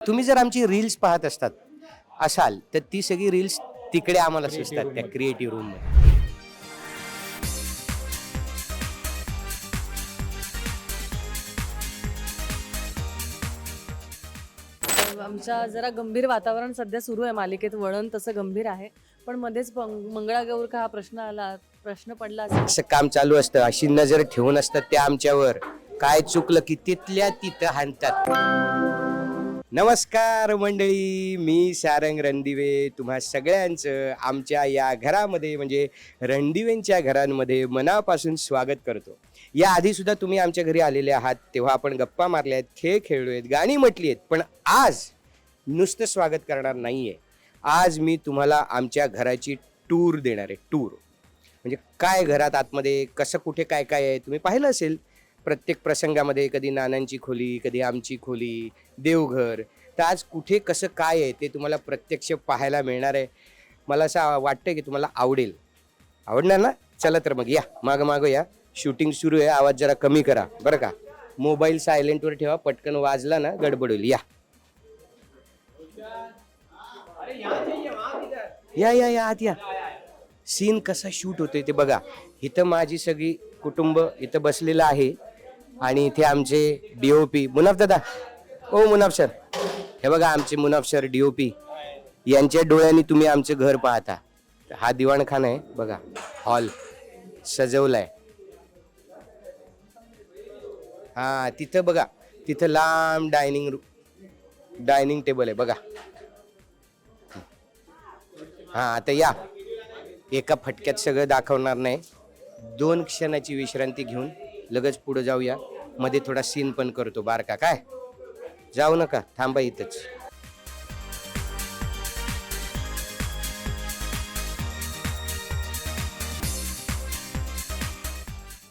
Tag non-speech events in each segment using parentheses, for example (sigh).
तुम्ही जर आमची रील्स पाहत असतात असाल तर ती सगळी रील्स तिकडे आम्हाला सुचतात त्या क्रिएटिव्ह रूममध्ये. आमच्या जरा गंभीर वातावरण सध्या सुरू आहे मालिकेत वळण तसं गंभीर आहे. पण मध्येच मंगळागौर का हा प्रश्न आला प्रश्न पडला असेल. असं काम चालू असतं अशी नजर ठेवून असतात ते आमच्यावर. काय चुकलं की तिथल्या तिथं हाणतात. नमस्कार मंडळी मी सारंग रणदिवे. तुम्हा सगळ्यांचं आमच्या या घरामध्ये म्हणजे रणदिवेंच्या घरांमध्ये मनापासून स्वागत करतो. या आधीसुद्धा तुम्ही आमच्या घरी आलेले आहात तेव्हा आपण गप्पा मारल्या आहेत खेळ खेळलो आहेत गाणी म्हटली आहेत पण आज नुसतं स्वागत करणार नाही आहे आज मी तुम्हाला आमच्या घराची टूर देणार आहे टूर. म्हणजे काय घरात आतमध्ये कसं कुठे काय काय आहे तुम्ही पाहिलं असेल प्रत्येक प्रसंगामध्ये कधी नानांची खोली कधी आमची खोली देवघर. तर आज कुठे कसं काय आहे ते तुम्हाला प्रत्यक्ष पाहायला मिळणार आहे. मला असं वाटतं की तुम्हाला आवडेल. आवडणार ना? चला तर मग या. मागं मागं या. शूटिंग सुरू आहे. आवाज जरा कमी करा. बरं का? मोबाईल सायलेंटवर ठेवा. पटकन वाजला ना गडबड होईल या. या या या. आत या. सीन कसा शूट होतोय ते बघा. इथं माझी सगळी कुटुंब इथं बसलेलं आहे. आणि इथे आमचे डीओपी मुनाफ दादा. ओ मुनाफ सर. हे बघा आमचे मुनाफ सर डीओपी यांच्या डोळ्यांनी तुम्ही आमचे घर पाहता. हा दिवाणखाना आहे बघा. हॉल सजवलाय. हा तिथं बघा. तिथं लांब डायनिंग डायनिंग टेबल आहे बघा. हा आता या. एका फटक्यात सगळं दाखवणार नाही. दोन क्षणाची विश्रांती घेऊन लगेच पुढे जाऊया. मध्ये थोडा सीन पण करतो बारका. काय? जाऊ नका. थांबा इथंच.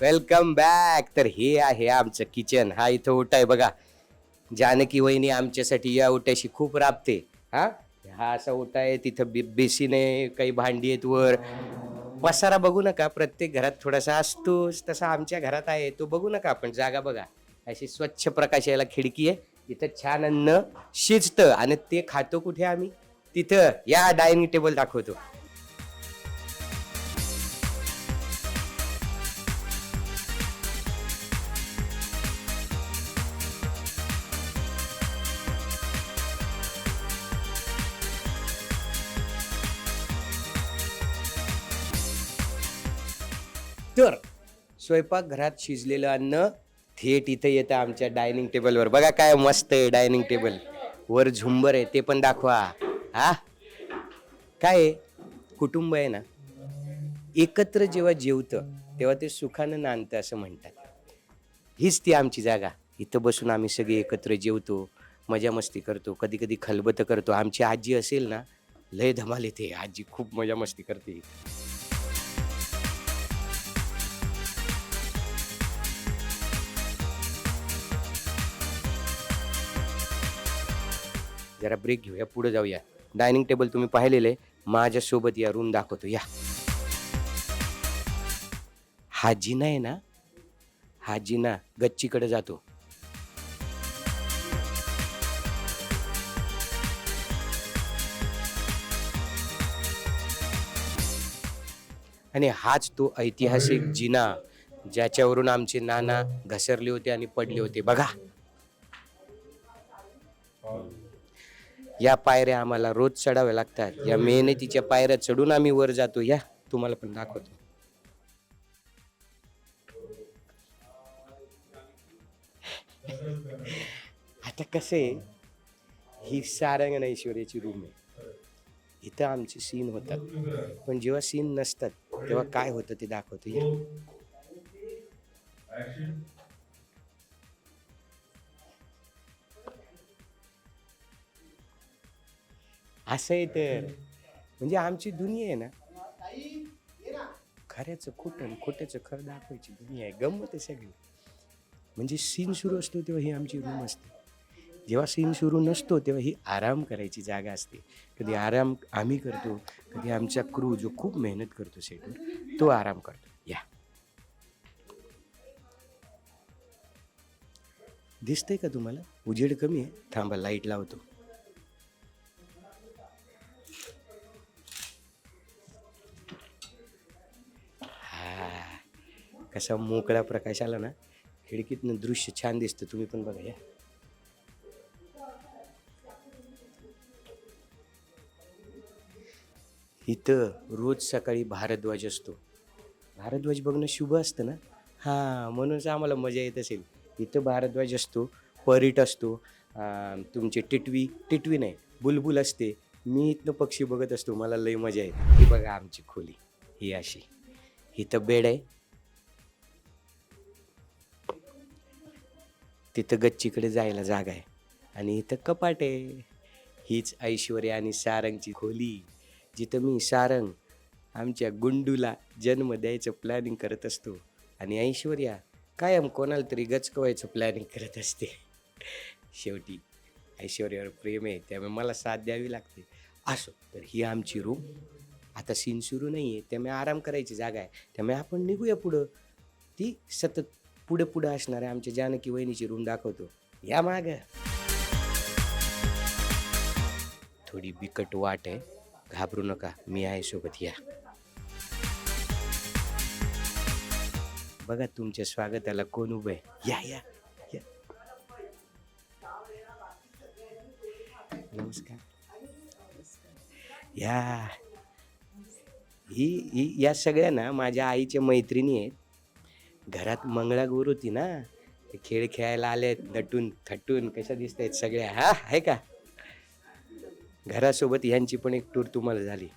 वेलकम बॅक तर हे आहे आमचं किचन हा इथं ओटा आहे बघा. जानकी वहिनी आमच्यासाठी या ओट्याशी खूप राबते. हा? हा असा ओटा आहे. तिथं बे बेसिन आहे काही भांडी आहेत वर. पसारा बघू नका प्रत्येक घरात थोडासा असतोच तसा आमच्या घरात आहे तो बघू नका आपण जागा बघा. अशी स्वच्छ प्रकाश यायला खिडकी आहे इथं छान अन्न शिजतं आणि ते खातो कुठे आम्ही? तिथं या डायनिंग टेबल दाखवतो. स्वयंपाकघरात शिजलेलं अन्न थेट इथं येतं आमच्या डायनिंग टेबलवर. बघा काय मस्त आहे डायनिंग टेबल. वर झुंबर आहे ते पण दाखवा. हा? काय आहे? कुटुंब आहे ना? एकत्र जेव्हा जेवतं तेव्हा ते सुखानं नांदतं असं म्हणतात. हीच ती आमची जागा. इथं बसून आम्ही सगळे एकत्र जेवतो मजा मस्ती करतो कधी कधी खलबतं करतो. आमची आजी असेल ना लय धमाल येते. आजी खूप मजा मस्ती करते. जरा ब्रेक घेऊया पुढे जाऊया. डायनिंग टेबल तुम्ही पाहिलेले माझ्यासोबत या रूम दाखवतो. या. हा जिना आहे ना? हा जिना गच्चीकडे जातो. आणि हाच तो ऐतिहासिक जिना ज्याच्यावरून आमचे नाना घसरले होते आणि पडले होते. बघा. या पायऱ्या आम्हाला रोज चढाव्या लागतात. या मेहनतीच्या पायऱ्या चढून आम्ही वर जातो. या तुम्हाला पण दाखवतो. आता कसं आहे ही सारंगणेश्वरीची रूम आहे. इथं आमचे सीन होतात. पण जेव्हा सीन नसतात तेव्हा काय होतं ते दाखवतो. या. असं आहे तर. म्हणजे आमची दुनिया आहे ना. खऱ्याचं खोटं खोट्याचं खरं दाखवायची दुनिया आहे. गंमत आहे सगळी. म्हणजे सीन सुरू असतो तेव्हा ही आमची रूम असते. जेव्हा सीन सुरू नसतो तेव्हा ही आराम करायची जागा असते. कधी आराम आम्ही करतो कधी आमचा क्रू जो खूप मेहनत करतो सेटवर तो आराम करतो. या. दिसतंय का तुम्हाला? उजेड कमी आहे. थांबा लाइट लावतो. कसा मोकळा प्रकाश आला ना खिडकीतनं दृश्य छान दिसतं. तुम्ही पण बघा या. इथं रोज सकाळी भारद्वाज असतो. भारद्वाज बघणं शुभ असतं ना? हां म्हणूनच आम्हाला मजा येत असेल. इथं भारद्वाज असतो परीट असतो तुमचे टिटवी टिटवी नाही बुलबुल असते. मी इथनं पक्षी बघत असतो मला लई मजा येते. ही बघा आमची खोली ही अशी. इथं बेड आहे तिथं गच्चीकडे जायला जागा आहे. आणि इथं कपाट आहे. हीच ऐश्वर्या आणि सारंगची खोली. जिथं मी सारंग आमच्या गुंडूला जन्म द्यायचं प्लॅनिंग करत असतो. आणि ऐश्वर्या कायम कोणाला तरी गचकवायचं प्लॅनिंग करत असते. शेवटी ऐश्वर्यावर प्रेम आहे त्यामुळे मला साथ द्यावी लागते. असो तर ही आमची रूम. आता सीन सुरू नाही आहे त्यामुळे आराम करायची जागा आहे. त्यामुळे आपण निघूया पुढं. ती सतत पुढे पुढे असणाऱ्या आमच्या जानकी वहिनीची रूम दाखवतो. या माग. थोडी बिकट वाट आहे. घाबरू नका. मी आहे सोबत. या. बघा तुमच्या स्वागताला कोण उभं आहे. या या या. नमस्कार. या. ही ही या सगळ्या ना माझ्या आईच्या मैत्रिणी आहेत. घरात मंगळागौर होती ना ते खेळ खेळायला आलेत नटून थटून कशा दिसत आहेत सगळ्या हा आहे का? घरासोबत यांची पण एक टूर तुम्हाला झाली.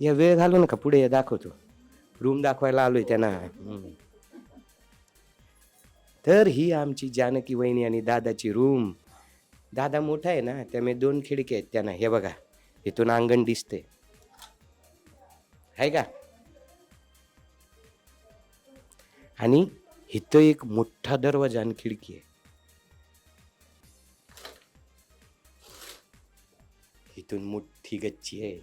या वेळ घालू नका पुढे दाखवतो. रूम दाखवायला आलोय त्यांना. तर ही आमची जानकी वहिनी आणि दादाची रूम दादा मोठा आहे ना त्यामुळे दोन खिडकी आहेत त्यांना हे बघा इथून अंगण दिसते आहे का? आणि इथं एक मोठा दरवाजा आणि खिडकी आहे. इथून मोठी गच्ची आहे.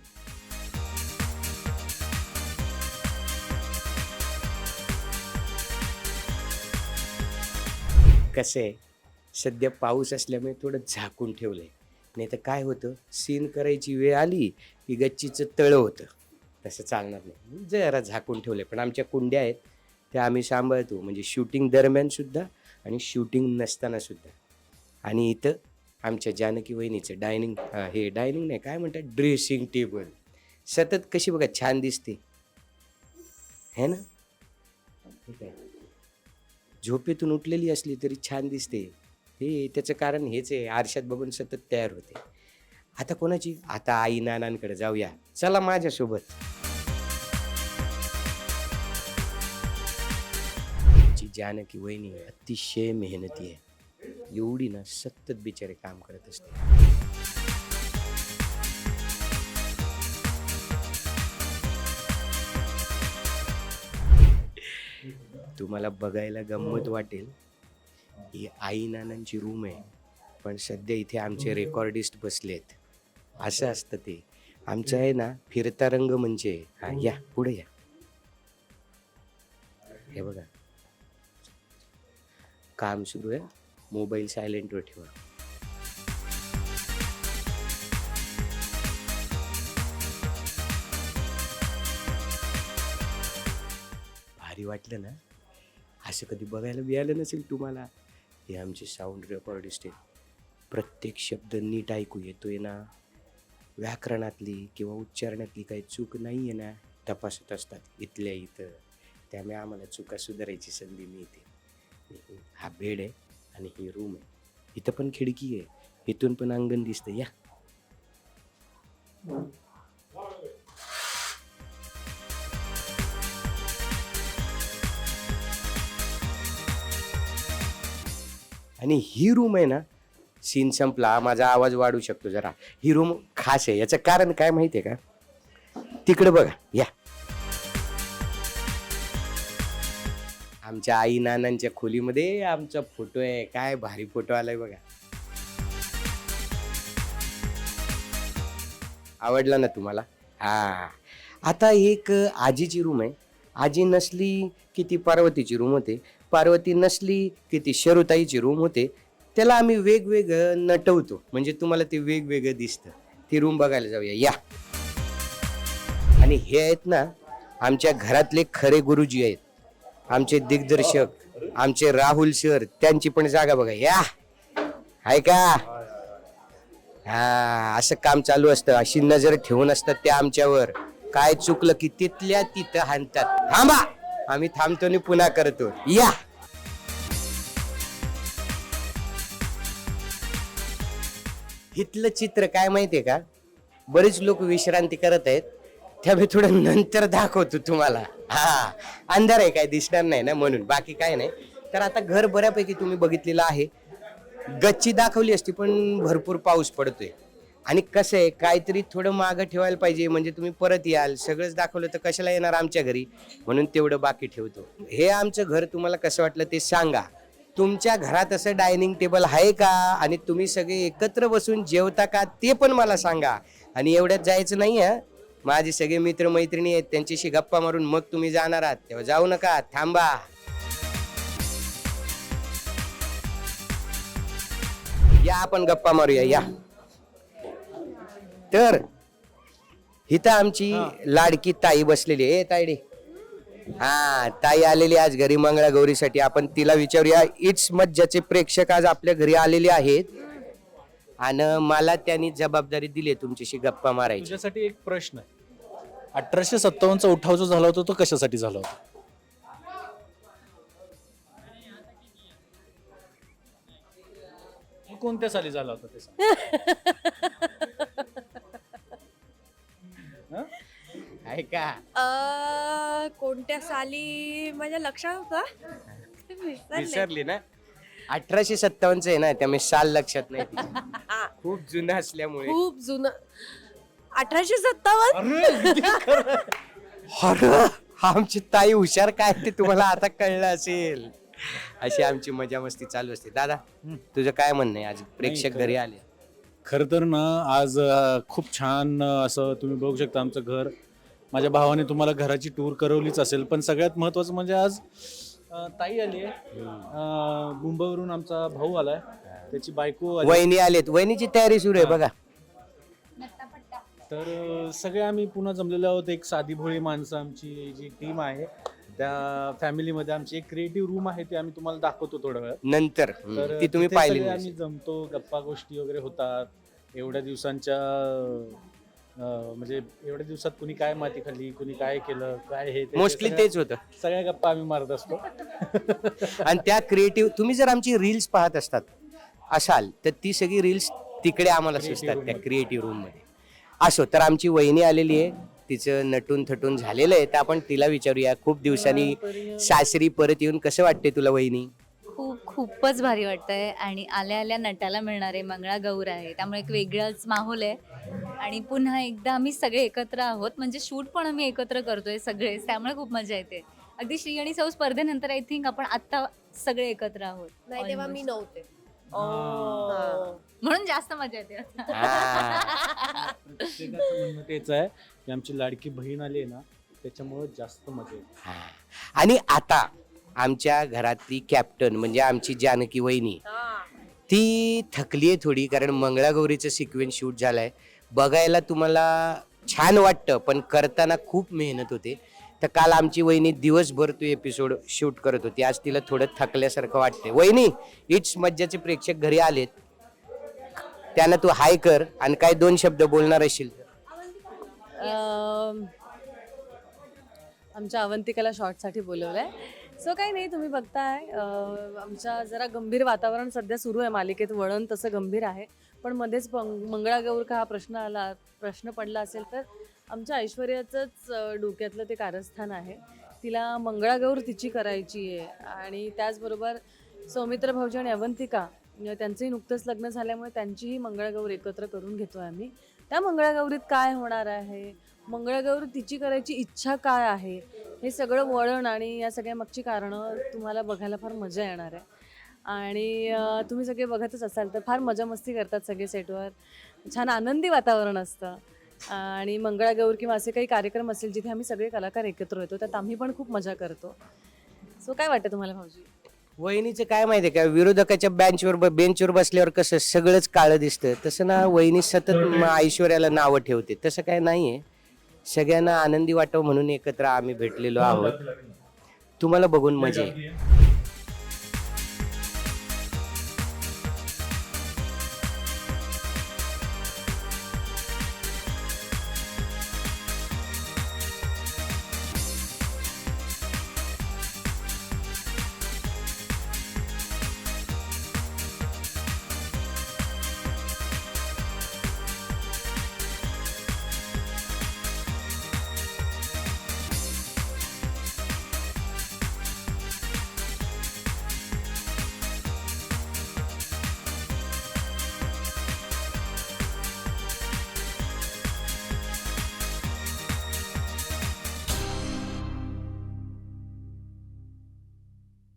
कसं आहे? सध्या पाऊस असल्यामुळे थोडं झाकून ठेवलंय. नाही तर काय होतं? सीन करायची वेळ आली की गच्चीचं तळं होतं. तसं चालणार नाही. म्हणजे जरा झाकून ठेवले पण आमच्या कुंड्या आहेत त्या आम्ही सांभाळतो. म्हणजे शूटिंग दरम्यान सुद्धा आणि शूटिंग नसताना सुद्धा. आणि इथं आमच्या जानकी वहिनीचं डायनिंग हे डायनिंग नाही काय म्हणतात? ड्रेसिंग टेबल सतत कशी बघा छान दिसते. है ना? ठीक आहे. झोपेतून उठलेली असली तरी छान दिसते. हे त्याचं कारण हेच आहे. आरशात बघून सतत तयार होते. आता कोणाची? आता आई नानांकडे जाऊया. चला माझ्यासोबत. जानकी वहिनी अतिशय मेहनती आहे. एवढी ना सतत बिचारे काम करत असते. तुम्हाला बघायला गंमत वाटेल. ही आई नानांची रूम आहे. पण सध्या इथे आमचे रेकॉर्डिस्ट बसलेत असं असतं ते. आमचं आहे ना फिरता रंग म्हणजे. हा. या पुढे या. हे बघा. काम सुरू आहे. मोबाईल सायलेंटवर ठेवा. भारी वाटलं ना? असं कधी बघायला मिळालं नसेल तुम्हाला? हे आमचे साऊंड रेकॉर्डिस्ट आहेत. प्रत्येक शब्द नीट ऐकू येतोय ना? व्याकरणातली किंवा उच्चारणातली काही चूक नाही आहे ना? तपासत असतात इथल्या इथं. त्यामुळे आम्हाला चुका सुधारायची संधी मिळते. हा बेड आहे आणि ही रूम आहे. इथं पण खिडकी आहे. इथून पण अंगण दिसतं या. आणि ही रूम आहे ना सीन संपला माझा आवाज वाढू शकतो जरा. ही रूम खास आहे. याचं कारण काय माहिती आहे का? तिकडे बघा या. आमच्या आई नानांच्या खोलीमध्ये आमचा फोटो आहे. काय भारी फोटो आलाय बघा. आवडला ना तुम्हाला? हा. आता एक आजीची रूम आहे. आजी नसली की ती पार्वतीची रूम होते. पार्वती नसली की ती शरुताईची रूम होते. त्याला आम्ही वेगवेगळं नटवतो. म्हणजे तुम्हाला ते वेगवेगळं दिसतं. ती रूम बघायला जाऊया. या. आणि हे आहेत ना आमच्या घरातले खरे गुरुजी आहेत. आमचे दिग्दर्शक आमचे राहुल सर त्यांची पण जागा बघा. या! आहे का? हा असं काम चालू असतं. अशी नजर ठेवून असतात ते आमच्यावर. काय चुकलं की तिथल्या तिथं हाणतात. थांबा! आम्ही थांबतो आणि पुन्हा करतो. या! इथलं चित्र काय माहितीये का? बरेच लोक विश्रांती करत आहेत. त्या मी थोडं नंतर दाखवतो तुम्हाला. हा अंधार आहे काय दिसणार नाही ना म्हणून. बाकी काय नाही. तर आता घर बऱ्यापैकी तुम्ही बघितलेलं आहे. गच्ची दाखवली असती पण भरपूर पाऊस पडतोय. आणि कसं आहे काहीतरी थोडं मागं ठेवायला पाहिजे म्हणजे तुम्ही परत याल. सगळंच दाखवलं तर कशाला येणार आमच्या घरी? म्हणून तेवढं बाकी ठेवतो. हे आमचं घर तुम्हाला कसं वाटलं ते सांगा. तुमच्या घरात असं डायनिंग टेबल आहे का? आणि तुम्ही सगळे एकत्र बसून जेवता का ते पण मला सांगा. आणि एवढ्यात जायचं नाही आहे माझे सगळे मित्र मैत्रिणी आहेत त्यांच्याशी गप्पा मारून मग तुम्ही जाणार आहात. तेव्हा जाऊ नका थांबा. या आपण गप्पा मारूया या. तर इथं आमची लाडकी ताई बसलेली आहे. तायडे हा ताई आलेली आज घरी मंगळागौरीसाठी आपण तिला विचारूया इट्स मज्जाचे प्रेक्षक आज आपल्या घरी आलेले आहेत. आणि मला त्यांनी जबाबदारी दिली आहे तुमच्याशी गप्पा मारायची. तुझ्यासाठी एक प्रश्न आहे. अठराशे सत्तावन्नचा उठाव जो झाला होता तो कशासाठी झाला होता तो कोणत्या साली झाला होता ते सांग. (laughs) हं? आहे का अ, कोणत्या साली माझ्या लक्षात होता विसरले. विसरली ना अठराशे सत्तावन्नच आहे ना त्यामुळे साल लक्षात नाही तिचं. खूप जुनं असल्यामुळे खूप जुनं अठराशे सत्तावन्न? अरे आमची ताई हुशार काय ते तुम्हाला आता कळलं असेल. अशी आमची मजा मस्ती चालू असते. दादा तुझं काय म्हणणं आहे? आज प्रेक्षक घरी आले. खरं तर ना आज अं, खूप छान अं, असं तुम्ही बघू शकता आमचं घर. माझ्या भावाने तुम्हाला घराची टूर करवलीच असेल पण सगळ्यात महत्वाचं म्हणजे आज अं, ताई आली आहे. मुंबईवरून आमचा भाऊ आलाय. त्याची बायको आली. वहिनी आलेत. वहिनीची तयारी सुरू आहे बघा. तर सगळे आम्ही पुन्हा जमलेलो आहोत. एक साधी भोळी माणसं आमची जी टीम आहे. त्या फॅमिलीमध्ये आमची एक क्रिएटिव्ह रूम आहे ती आम्ही तुम्हाला दाखवतो थोड्या वेळात. नंतर. तर ती तुम्ही तिथे पाहिली सगळे नसेल. आम्ही जमतो गप्पा गोष्टी वगैरे होतात. एवढ्या दिवसांच्या अं, म्हणजे एवढ्या दिवसात कुणी काय माती खाल्ली कुणी काय केलं काय हे ते मोस्टली सगळ्या- तेच होतं. सगळ्या गप्पा आम्ही मारत असतो. (laughs) आणि त्या क्रिएटिव्ह तुम्ही जर आमची रील्स पाहत असतात असाल तर ती सगळी रील्स तिकडे आम्हाला Creative सुचतात room त्या मध्ये. क्रिएटिव्ह रूममध्ये. असो तर आमची वहिनी आलेली आहे. तिचं नटून थटून झालेलं आहे. तर आपण तिला विचारूया खूप दिवसांनी सासरी परत येऊन कसं वाटते तुला वहिनी? खूप खूपच भारी वाटतंय. आणि आल्या आल्या नटाला मिळणारे मंगळागौर आहे. त्यामुळे एक वेगळाच माहोल आहे. आणि पुन्हा एकदा आम्ही सगळे एकत्र आहोत. म्हणजे शूट पण आम्ही एकत्र करतोय सगळेच. त्यामुळे खूप मजा येते. अगदी श्री आणि सौ स्पर्धेनंतर आय थिंक आपण आत्ता सगळे एकत्र आहोत. नाही तेव्हा मी. नव्हते. म्हणून जास्त मजा येते. हा. प्रत्येकाचं म्हणणं तेच आहे की आमची लाडकी बहीण आली आहे ना त्याच्यामुळे जास्त मजा येते. हा. आणि आता आमच्या घरातली कॅप्टन म्हणजे आमची जानकी वहिनी ती थकली आहे थोडी कारण मंगळागौरीचं सिक्वेन्स शूट झालाय. बघायला तुम्हाला छान वाटतं पण करताना खूप मेहनत होते. तर काल आमची वहिनी दिवसभर तू एपिसोड शूट करत होती. आज तिला थोडं थकल्यासारखं वाटते वहिनी इट्स मज्जाचे प्रेक्षक घरी आलेत. त्यांना तू हाय कर आणि काय दोन शब्द बोलणार असशील तर. आमच्या अवंतिकाला शॉर्टसाठी बोलवलंय. सो काही नाही तुम्ही बघताय. अं, आमच्या जरा गंभीर वातावरण सध्या सुरू आहे मालिकेत. वळण तसं गंभीर आहे. पण मध्येच पंग- मंगळागौर का हा प्रश्न आला प्रश्न पडला असेल तर आमच्या ऐश्वर्याचंच डोक्यातलं ते कारस्थान आहे. तिला मंगळागौर तिची करायची आहे. आणि त्याचबरोबर सौमित्र भाऊजी आणि अवंतिका त्यांचंही नुकतंच लग्न झाल्यामुळे त्यांचीही मंगळागौर एकत्र करून घेतो आहे आम्ही. त्या मंगळागौरीत काय होणार आहे? मंगळागौर तिची करायची इच्छा काय आहे? हे सगळं वळण आणि या सगळ्या मागची कारणं तुम्हाला बघायला फार मजा येणार आहे. आणि तुम्ही सगळे बघतच असाल तर फार मजा मस्ती करतात सगळे सेटवर छान आनंदी वातावरण असतं. आणि मंगळागौर किंवा असे काही कार्यक्रम असेल जिथे आम्ही सगळे कलाकार एकत्र येतो त्यात आम्ही पण खूप मजा करतो. सो काय वाटतं तुम्हाला भाऊजी? वहिनीचं काय माहितीये का? विरोधकाच्या बेंचवर बेंचवर बसल्यावर कसं सगळंच काळं दिसतं. तसं ना वहिनी सतत ऐश्वर्याला नावं ठेवते. तसं काय नाहीये. सगळ्यांना आनंदी वाटव म्हणून एकत्र आम्ही भेटलेलो आहोत. तुम्हाला बघून मजा